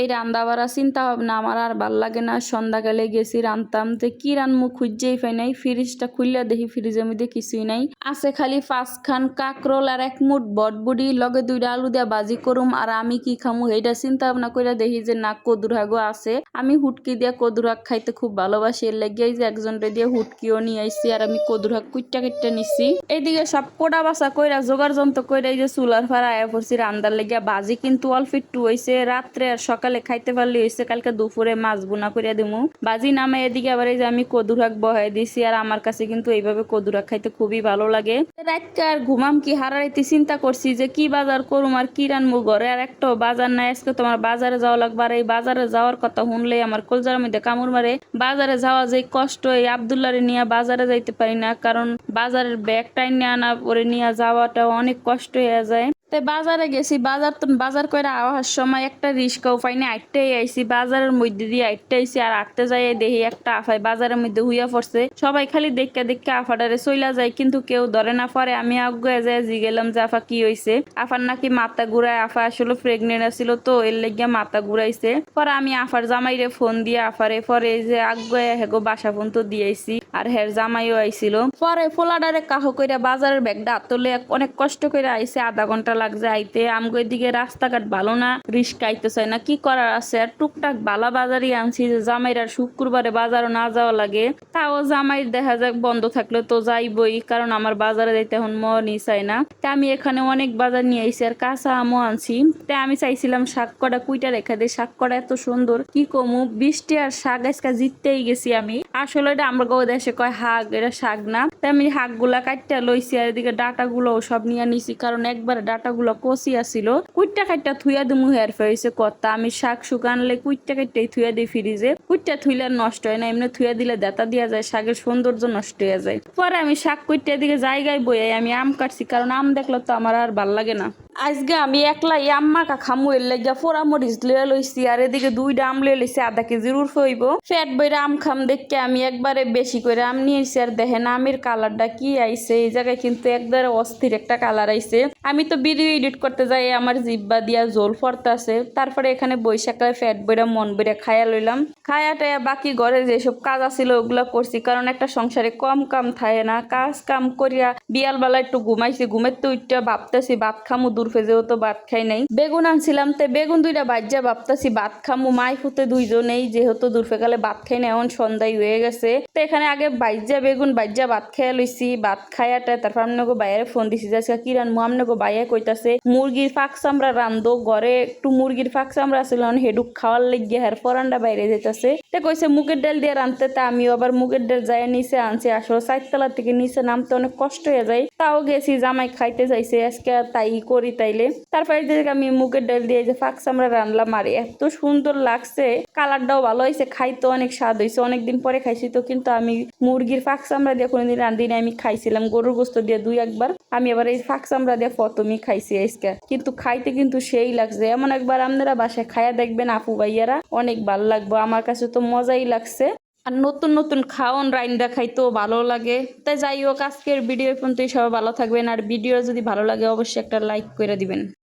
এই রান্দা বাড়া চিন্তা ভাবনা আমার আর ভালো লাগে না। সন্ধ্যাকালে গেছি রান্তাম তো কি রানমু খুঁজেই পাই নাই। ফ্রিজটা খুললে দেখি, ফ্রিজের মধ্যে কিছুই নাই। আছে খালি পাঁচ খান কাকরোল আর এক মুঠ বটবুডি, লগে দুইটা আলু দিয়া বাজি করুম আর আমি কি খামু এইটা চিন্তা ভাবনা করে দেখি যে না কদুর হাগো আছে। আমি হুটকি দিয়া কদুর হাগ খাইতে খুব ভালোবাসি। এর লেগে যে একজন দিয়ে হুটকিও নিয়ে আইছি আর আমি কদুর হাগ কুইটা কুইটা নিছি। এইদিকে সব কোডা বাসা কইরা, জোগাড় যন্ত্র কইরা এই যে চুলার ফাড়া আয়া পড়ছি। রান্দার লেগিয়া বাজি কিন্তু অল্প একটু হইছে। রাত্রে আর সকালে খাইতে পারলে হয়েছে কালকে দুপুরে মাছ বুনা করিয়া দিমু। বাজি নামে এদিকে আবার এই যে আমি কদুরাক বহাই দিছি, আর আমার কাছে কিন্তু এইভাবে কদুরাক খাইতে খুবই ভালো লাগে। রাতকে আর ঘুমাম কি, হারাইতে চিন্তা করছি যে কি বাজার করুম, আর কি রানবো ঘরে? আর একটা বাজার নাই, আজকে তোমার বাজারে যাওয়া লাগবে। আর এই বাজারে যাওয়ার কথা শুনলে আমার কলজার মধ্যে কামড় মারে। বাজারে যাওয়া যে কষ্ট, এই আবদুল্লারে নিয়ে বাজারে যাইতে পারি না, কারণ বাজারের ব্যাগ নিয়ে আনা পরে নিয়ে যাওয়াটা অনেক কষ্ট হয়ে যায়। বাজারে গেছি, বাজার তো বাজার করে আওয়ার সময় একটা রিস্কাও পাইনি আটটাই আইছি, বাজারের মধ্যে দিয়ে আটটা আইছি আর আটতে যাই দেখি একটা আফাই বাজারের মধ্যে হুইয়া পড়ছে। সবাই খালি দেখে দেখে আফাটারে চইলা যায়, কিন্তু কেউ ধরে না পরে। আমি আগে যায় জিগেলাম যে, আফা, কি হয়েছে আফার নাকি মাথা ঘুরায়, আফা, আসলে প্রেগনেন্ট আছিল তো, এর লেগে মাথা ঘুরাইছে। পরে আমি আফার জামাইরে ফোন দিয়ে আফারে, পরে যে আগে হেগো বাসা ফোন তো দিয়েছি আর হের জামাইও আইছিল। পরে ফোলাডারে কাহ কইরা বাজারের ব্যাগটা আতলে অনেক কষ্ট করে আইছে, আধা ঘণ্টা লাগছে আইতে। আমগো এদিকে রাস্তাঘাট ভালো না, রিস্ক আইতে চায় না। কি করার আছে? আর টুকটাক বালা বাজারই আনছি যে জামাইর শুক্রবারে বাজারও না যাওয়া লাগে। তাও জামাইর দেখা যাক, বন্ধ থাকলে তো যাইবই, কারণ আমার বাজারে যাইতে এখন মনই চাই না। তা আমি এখানে অনেক বাজার নিয়ে আইছি আর কাঁচা আমও আনছি। তা আমি চাইছিলাম শাক কটা কুইটা রেখে দিই, শাক কটা এত সুন্দর, কি কমু বৃষ্টি আর শাক আজকা জিততেই গেছি আমি। আসলে এটা আমার গো দেশে কয়, হাগ, এটা শাক না। তাই আমি গুলা কাটটা লইছি আর এদিকে ডাটা গুলো সব নিয়ে নিছি, কারণ একবারে ডাটা গুলো কচি আসিল কুইটা কাটটা থুইয়া দিমু হেয়ার ফেয়েছে কথা। আমি শাক শুক আনলে কুইটা কাটটাই থুইয়া দিই ফ্রিজে। কুইটা থুইলে নষ্ট হয় না, এমনি থুইয়া দিলে দেতা দিয়া যায়, শাকের সৌন্দর্য নষ্ট হয়ে যায়। পরে আমি শাক কুইটা দিকে জায়গায় বইয়াই আমি আম কাটছি, কারণ আম দেখলে তো আমার আর ভালো লাগে না। আজকে আমি একলা আম্মা কা খামু, এর লাগিয়া ফোরা মরিচ লইয়া লইছি, আর এদিকে দুইটা আম লইয়া লইছি, আধা কেজির উর্ফ হইব। ফ্যাট বইরা আম খাম দেখকে আমি একবারে বেশি করে আম নিয়েছি আর দেখেন আমের কালারটা কি আইছে, এই জায়গায় কিন্তু একবারে অস্থির একটা কালার আইছে। আমি তো ভিডিও এডিট করতে যাই, আমার জিব্বা দিয়া জোল ফরতাছে তারপরে এখানে বৈশাখায় ফ্যাট বইরা, মন বইরা খায়া লইলাম। খায়া টায়া বাকি ঘরে যেসব কাজ আছিল, ওগুলা করছি, কারণ একটা সংসারে কম কাম থাকে না, কাজ কাম করিয়া বিয়াল বেলা একটু ঘুমাইছি, ঘুমের তো উঠটা ভাবতেছি, ভাত খামু দূর ফেজেও তো ভাত খাই নাই। বেগুন আনছিলাম তে বেগুন দুইটা বাজ্যা ভাবতাছি, ভাত খামু। মাই ফুতে দুইজনেই যেহেতু দূর ফেকালে ভাত খাই না এখন সন্ধ্যায় হয়ে গেছে। তো এখানে আগে বাইজা বেগুন বাইজা ভাত খাইয়া লইছি। ভাত খাইয়াটা তারপর আপনাকে বাইরে ফোন দিছি যে আজকে কি রানবো আপনাকে বাইরে কইতাছে, মুরগির ফাঁক চামড়া রান্ধো, ঘরে একটু মুরগির ফাঁক চামড়া ছিল হেডুক খাওয়ার লেগে হের পরান্ডা বাইরে যেতেছে তে কইছে, মুগের ডাল দিয়ে রানতে তা আমিও আবার মুগের ডাল যাই নিচে আনছি, আসলে চারতলা থেকে নিচে নামতে অনেক কষ্ট হয়ে যায়। তাও গেছি, জামাই খাইতে চাইছে আজকে তাই করি তাইলে। তারপরে আমি মুগের ডাল দিয়ে যে ফাঁক চামড়া রানলাম আর এত সুন্দর লাগছে। কালারটাও ভালো হয়েছে, খাইতে অনেক স্বাদ হয়েছে। অনেকদিন পরে খাইছি তো, কিন্তু আমি মুরগির ফাঁক চামড়া দিয়ে কোনোদিন রান্ধি না আমি খাইছিলাম গরুর গোস্ত দিয়ে দুই একবার। আমি আবার এই ফাঁক চামড়া দিয়ে প্রথমই খাইছি আজকে। কিন্তু খাইতে কিন্তু সেই লাগছে, এমন একবার আপনারা বাসায় খায়া দেখবেন আপু ভাইয়ারা, অনেক ভালো লাগবে। আমার কাছে তো মজাই লাগছে। আর নতুন নতুন খাওয়ান রাইন্দা খাইতেও ভালো লাগে। তাই যাই হোক, আজকের ভিডিও পর্যন্তই। সবাই ভালো থাকবেন। আর ভিডিও যদি ভালো লাগে, অবশ্যই একটা লাইক করে দিবেন।